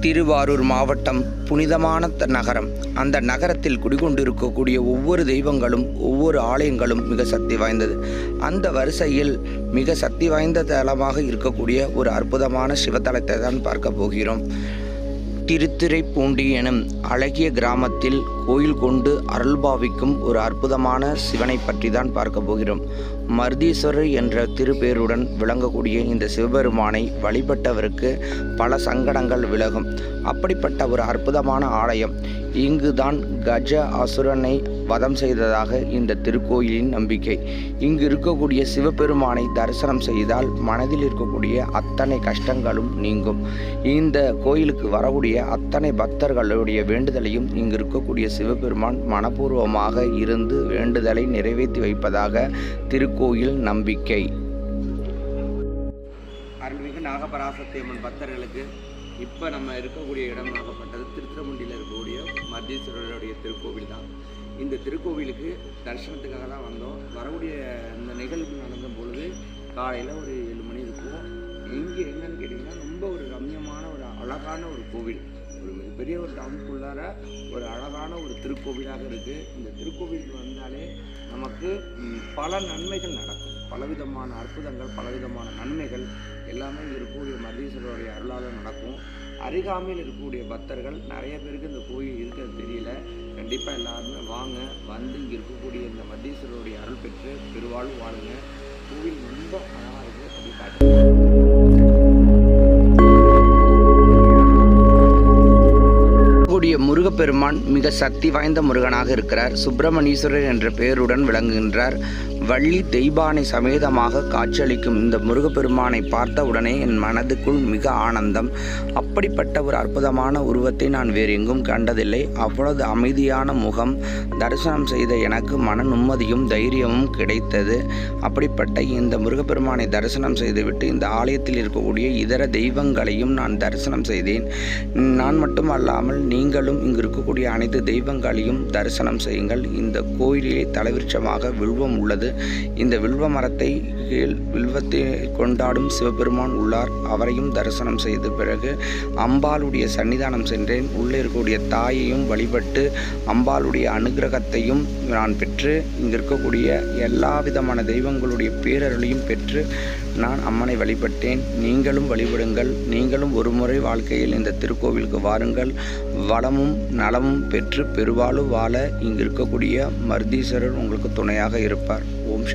திருவாரூர் மாவட்டம் புனிதமான த- நகரம். அந்த நகரத்தில் குடிகொண்டிருக்கக்கூடிய ஒவ்வொரு தெய்வங்களும் ஒவ்வொரு ஆலயங்களும் மிக சக்தி வாய்ந்தது. அந்த வரிசையில் மிக சக்தி வாய்ந்த தலமாக இருக்கக்கூடிய ஒரு அற்புதமான சிவத்தலத்தை தான் பார்க்க போகிறோம். திருத்துறைப்பூண்டி எனும் அழகிய கிராமத்தில் கோயில் கொண்டு அருள்பாவிக்கும் ஒரு அற்புதமான சிவனை பற்றி தான் பார்க்க போகிறோம். மருதீஸ்வரர் என்ற திருப்பேருடன் விளங்கக்கூடிய இந்த சிவபெருமானை வழிபட்டவருக்கு பல சங்கடங்கள் விலகும். அப்படிப்பட்ட ஒரு அற்புதமான ஆலயம். இங்குதான் கஜ அசுரனை வதம் செய்ததாக இந்த திருக்கோயிலின் நம்பிக்கை. இங்கு இருக்கக்கூடிய சிவபெருமானை தரிசனம் செய்தால் மனதில் இருக்கக்கூடிய அத்தனை கஷ்டங்களும் நீங்கும். இந்த கோயிலுக்கு வரக்கூடிய அத்தனை பக்தர்களுடைய வேண்டுதலையும் இங்கு இருக்கக்கூடிய சிவபெருமான் மனப்பூர்வமாக இருந்து வேண்டுதலை நிறைவேற்றி வைப்பதாக திருக்கோயில் நம்பிக்கை. அருள்மிகு நாகபராசத்தியம்மன் பக்தர்களுக்கு இப்போ நம்ம இருக்கக்கூடிய இடமாகப்பட்டது திருத்தமுண்டியில் இருக்கக்கூடிய மத்தியஸ்வரருடைய திருக்கோவில் தான். இந்த திருக்கோவிலுக்கு தரிசனத்துக்காக தான் வந்தோம். வரக்கூடிய இந்த நிகழ்வு நடந்த பொழுது காலையில் ஒரு ஏழு மணி இருக்கும். இங்கே என்னன்னு கேட்டிங்கன்னா ரொம்ப ஒரு ரம்யமான ஒரு அழகான ஒரு கோவில். ஒரு மிகப்பெரிய ஒரு டவுனுக்குள்ளார ஒரு அழகான ஒரு திருக்கோவிலாக இருக்குது இந்த திருக்கோவிலுக்கு வந்தாலே நமக்கு பல நன்மைகள் நடக்கும். பலவிதமான அற்புதங்கள் பலவிதமான நன்மைகள் எல்லாமே இருக்கக்கூடிய மருதீஸ்வரருடைய அருளால் நடக்கும். அருகாமையில் இருக்கக்கூடிய பக்தர்கள் நிறைய பேருக்கு இந்த கோயில் இருக்கிறது தெரியல. கண்டிப்பாக எல்லாருமே வாங்க வந்து இங்கே இருக்கக்கூடிய இந்த மருதீஸ்வரருடைய அருள் பெற்று பெருவாழ்வு வாழுங்க. கோவில் ரொம்ப அழகாக இருக்குது அப்படி காட்டு முருகப்பெருமான் மிக சக்தி வாய்ந்த முருகனாக இருக்கிறார். சுப்பிரமணீஸ்வரர் என்ற பெயருடன் விளங்குகின்றார். வள்ளி தெய்வானை சமேதமாக காட்சியளிக்கும் இந்த முருகப்பெருமானை பார்த்த உடனே என் மனதுக்குள் மிக ஆனந்தம். அப்படிப்பட்ட ஒரு அற்புதமான உருவத்தை நான் வேறு எங்கும் கண்டதில்லை. அவ்வளவு அமைதியான முகம் தரிசனம் செய்த எனக்கு மன நிம்மதியும் தைரியமும் கிடைத்தது. அப்படிப்பட்ட இந்த முருகப்பெருமானை தரிசனம் செய்துவிட்டு இந்த ஆலயத்தில் இருக்கக்கூடிய இதர தெய்வங்களையும் நான் தரிசனம் செய்தேன். நான் மட்டும் அல்லாமல் நீங்களும் இங்கு இருக்கக்கூடிய அனைத்து தெய்வங்களையும் தரிசனம் செய்யுங்கள். இந்த கோயிலிலே தலைவிருட்சமாக வில்வம் உள்ளது. இந்த வில்வ மரத்தை கீழ் வில்வத்தை கொண்டாடும் சிவபெருமான் உள்ளார். அவரையும் தரிசனம் செய்த பிறகு அம்பாளுடைய சன்னிதானம் சென்றேன். உள்ளே இருக்கக்கூடிய தாயையும் வழிபட்டு அம்பாளுடைய அனுகிரகத்தையும் நான் பெற்று இங்கே இருக்கக்கூடிய எல்லா விதமான தெய்வங்களுடைய பேரருளையும் பெற்று நான் அம்மனை வழிபட்டேன். நீங்களும் வழிபடுங்கள். நீங்களும் ஒரு முறை வாழ்க்கையில் இந்த திருக்கோவிலுக்கு வாருங்கள். வளமும் நலமும் பெற்று பெருவாலும் வாழ இங்கு இருக்கக்கூடிய மருதீஸ்வரர் உங்களுக்கு துணையாக இருப்பார். ஓம் சக்தி